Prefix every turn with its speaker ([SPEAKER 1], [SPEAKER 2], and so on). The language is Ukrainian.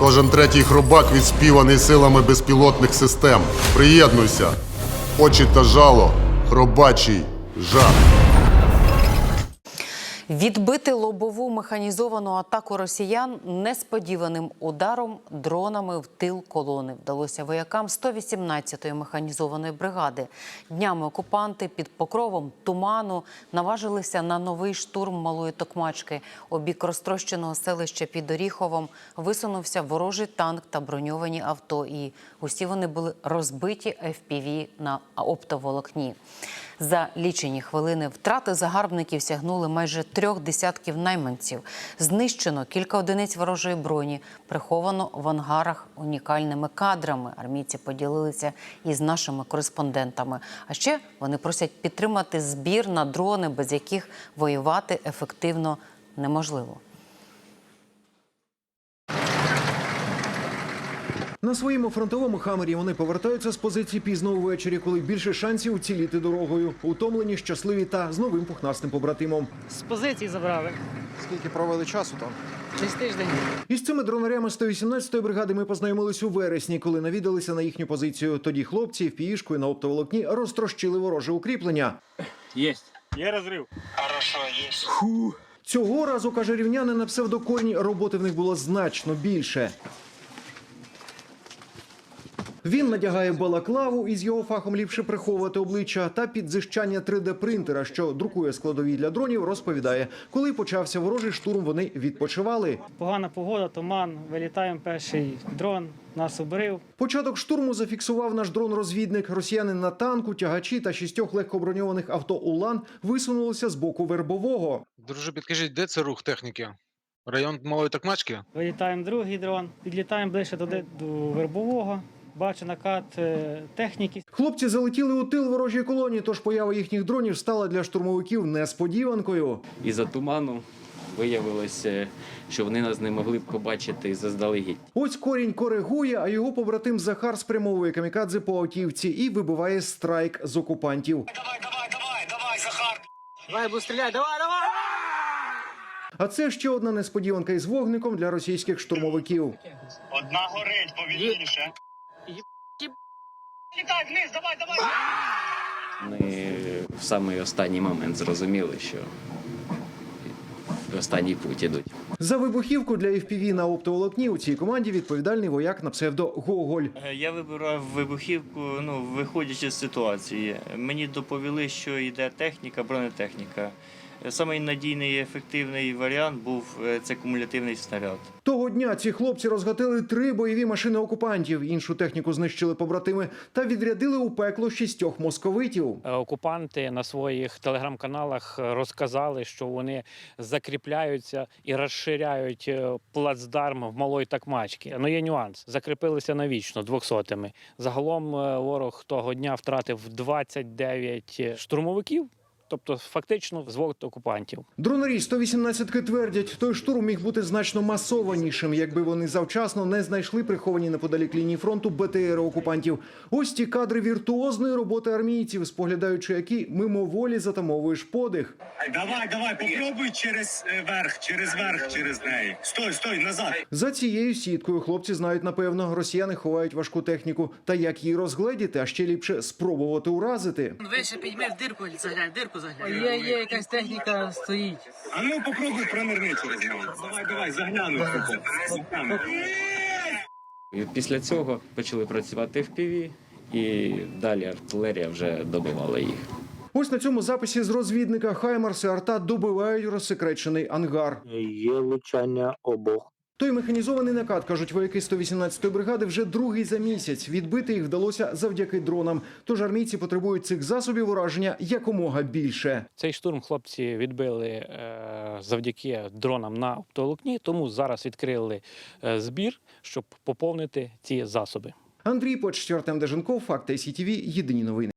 [SPEAKER 1] Кожен третій хробак відспіваний силами безпілотних систем. Приєднуйся. Очі та жало. Хробачий жах.
[SPEAKER 2] Відбити лобову механізовану атаку росіян несподіваним ударом дронами в тил колони вдалося воякам 118-ї механізованої бригади. Днями окупанти під покровом туману наважилися на новий штурм малої токмачки. У бік розтрощеного селища під Оріховом висунувся ворожий танк та броньовані авто. І усі вони були розбиті FPV на оптоволокні. За лічені хвилини втрати загарбників сягнули майже трьох десятків найманців. Знищено кілька одиниць ворожої броні, приховано в ангарах унікальними кадрами. Армійці поділилися із нашими кореспондентами. А ще вони просять підтримати збір на дрони, без яких воювати ефективно неможливо.
[SPEAKER 3] На своєму фронтовому хамері вони повертаються з позиції пізно увечері, коли більше шансів уціліти дорогою, утомлені, щасливі та з новим пухнастим побратимом.
[SPEAKER 4] З позиції забрали.
[SPEAKER 5] Скільки провели часу там?
[SPEAKER 4] Десь тиждень.
[SPEAKER 3] Із цими дронарями 118-ї бригади ми познайомились у вересні, коли навідалися на їхню позицію. Тоді хлопці в пішкою на оптоволокні розтрощили вороже укріплення.
[SPEAKER 4] Єсть.
[SPEAKER 6] Є розрив.
[SPEAKER 3] Цього разу каже рівнянин на псевдокорні, роботи в них було значно більше. Він надягає балаклаву із його фахом ліпше приховувати обличчя та під зищання 3D-принтера, що друкує складові для дронів, розповідає, коли почався ворожий штурм, вони відпочивали.
[SPEAKER 4] Погана погода, туман. Вилітаємо перший дрон, нас обрив.
[SPEAKER 3] Початок штурму зафіксував наш дрон-розвідник. Росіяни на танку, тягачі та шістьох легкоброньованих авто Улан висунулися з боку вербового.
[SPEAKER 5] Друже, підкажіть, де це рух техніки? Район малої такмачки?
[SPEAKER 4] Вилітаємо другий дрон, підлітаємо ближче туди до вербового. Бачу накат е, техніки.
[SPEAKER 3] Хлопці залетіли у тил ворожої колонії, тож поява їхніх дронів стала для штурмовиків несподіванкою.
[SPEAKER 7] із-за туману виявилося, що вони нас не могли б побачити заздалегідь.
[SPEAKER 3] Ось корінь коригує, а його побратим Захар спрямовує камікадзе по автівці і вибиває страйк з окупантів.
[SPEAKER 4] Давай, бо стріляй, давай, давай!
[SPEAKER 3] А це ще одна несподіванка із вогником для російських штурмовиків.
[SPEAKER 6] Одна горить, повільніше. Літай вниз, давай, давай!
[SPEAKER 7] Ми в самий останній момент зрозуміли, що останній путь ідуть.
[SPEAKER 3] За вибухівку для FPV на оптоволокні у цій команді відповідальний вояк на псевдо Гоголь.
[SPEAKER 8] Е, Я вибирав вибухівку, ну виходячи з ситуації. Мені доповіли, що йде техніка, бронетехніка. Самий надійний і ефективний варіант був е, це кумулятивний снаряд.
[SPEAKER 3] Того дня ці хлопці розгатили три бойові машини окупантів. Іншу техніку знищили побратими та відрядили у пекло шістьох московитів.
[SPEAKER 9] Е, Окупанти на своїх телеграм-каналах розказали, що вони закріпляються і розширяють е, плацдарм в малої такмачки. Ну є нюанс. Закріпилися навічно двохсотими. Загалом ворог того дня втратив 29 штурмовиків. Тобто, фактично, взвод окупантів.
[SPEAKER 3] Дронарі 118-ки твердять, той штурм міг бути значно масованішим, якби вони завчасно не знайшли приховані неподалік лінії фронту БТР окупантів. Ось ті кадри віртуозної роботи армійців, споглядаючи які мимоволі затамовуєш подих.
[SPEAKER 6] Давай, давай, попробуй через е, верх, через верх, через неї. Стой, стой, назад.
[SPEAKER 3] За цією сіткою хлопці знають напевно, росіяни ховають важку техніку. Та як її розгледіти, а ще ліпше спробувати уразити.
[SPEAKER 10] Вище підьми в дирку, заглянь, дирку.
[SPEAKER 4] Є, є якась техніка стоїть.
[SPEAKER 6] А ну попробуй пронирни через неї. Давай, давай, загляну. Загляну.
[SPEAKER 7] І після цього почали працювати в ПІВі, і далі артилерія вже добивала їх.
[SPEAKER 3] Ось на цьому записі з розвідника Хаймарс і Арта добивають розсекречений ангар.
[SPEAKER 11] Є влучання обох.
[SPEAKER 3] Той механізований накат, кажуть вояки 118-ї бригади, вже другий за місяць. Відбити їх вдалося завдяки дронам. Тож армійці потребують цих засобів ураження якомога більше.
[SPEAKER 9] Цей штурм хлопці відбили е, завдяки дронам на оптоволокні, тому зараз відкрили е, збір, щоб поповнити ці засоби.
[SPEAKER 3] Андрій Почтєр, Артем Деженков, Факти СІТВ, Єдині новини.